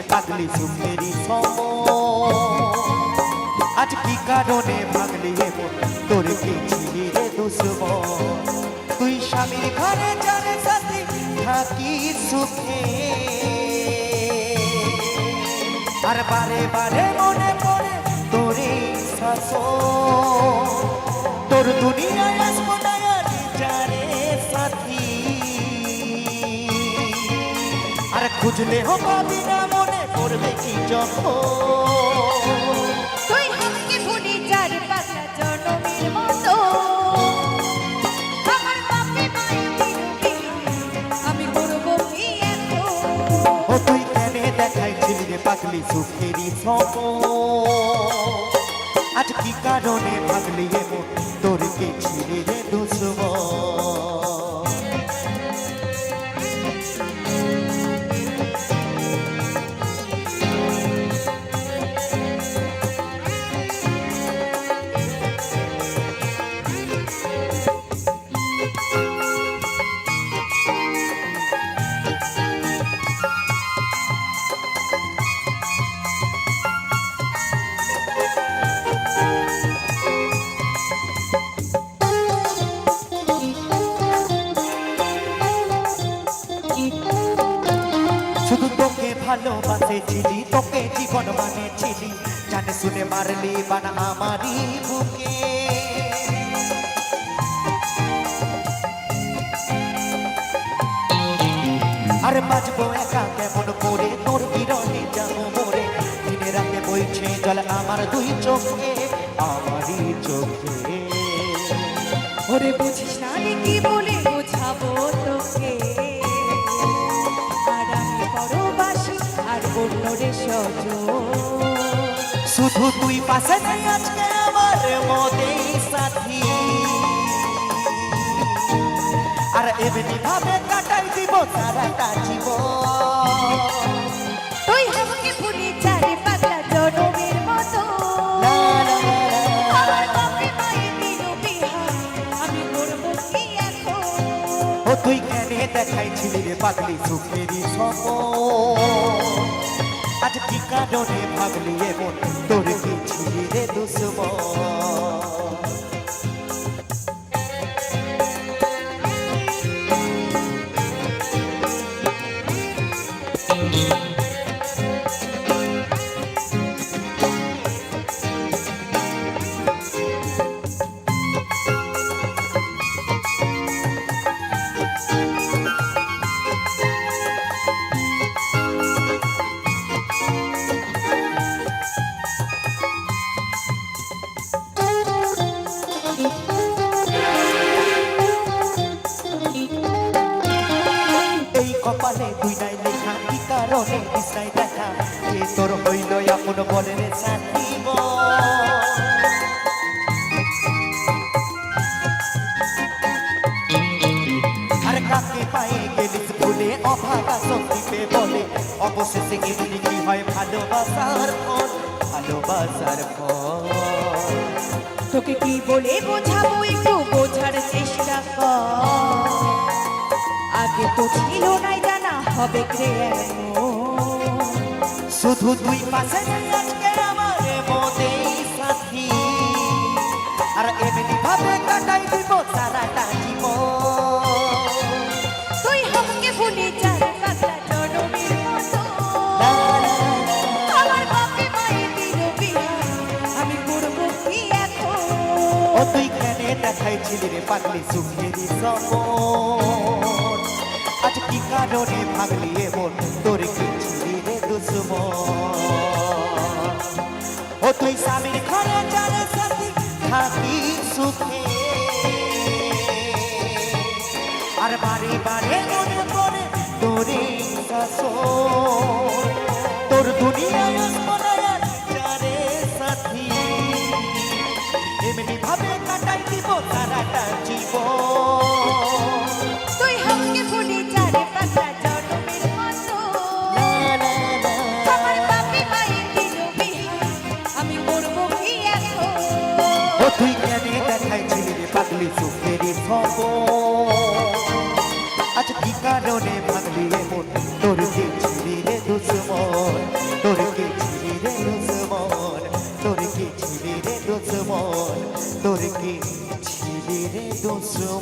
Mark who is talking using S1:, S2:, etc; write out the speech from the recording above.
S1: রে পাগলি সুন্দরী সম আজ কি কারণে ভাগলি হে মন? তোর কি ছিলি রে দুশ্মন? তুই স্বামীর ঘরে যারে সাথে থাকি সুখে। আর বারে বারে মনে পড়ে তোরে শাসন। তোর দুনিয়ায় আসব খুঁজলে হো পাবি যখন
S2: তুই আমাকে ভুলি যার পাগলা জনমের মতো আমার বাপে মায়ের আমি করব কি এখন
S1: ও তুই কেনে দেখাইছিলি রে পাগলি সুখেরই সম আজ কি কারণে ভাগলি হে তোর কে ছিলি রে? শুধু তোকে ভালোবাসেছিলি তোকে জীবন মানেছিলি। জানে শুনে মারলি বানা আমারই বুকে। আর বাজবো একা কেমন করে? তোর বিরহে যাব মোরে। দিনে রাতে বইছে জল আমার দুই চোখে, আমারই চোখে।
S2: ওরে বুঝিস না কি বলে বোঝাবো তোকে? পরবাসী আর অন্য রে সজ।
S1: শুধু তুই পাশে আজকে আমার মনে সাথী। আর এমনি ভাবে কাটাই দিব সারাটা দেখাইছিলি রে পাগলি সুখেরই সম আজ কি কারণে ভাগলি এমন? তোর কি ছিলি রে দুশ্মন? তোর হইল বলে রে সাথী আর কাকে পায়ে গেলিস ভুলে কি হয় ভালোবাসার ভালোবাসার
S2: তোকে কি বলে বোঝাবো একটু? বোঝার চেষ্টা কর। আগে তো ছিল নাই জানা, হবে এমন।
S1: শুধু তুই পাশে আমার মনেই সাথী আর এমনি ভাবে কাটাই দিব সারাটা জীবন
S2: কি
S1: দেখাইছিলি রে পাগলি সুখেরই সপন আজ কি কারণে ভাগলি এমন তোর কি ছিলি রে ও তুই স্বামীর ঘরে যার সাথে থাকি সুখে। আর বারে বারে মনে করে তোরে শাসন। তোর
S2: কি
S1: ছিলি রে দুশ্মন? তোর কি ছিলি রে দুশ্মন?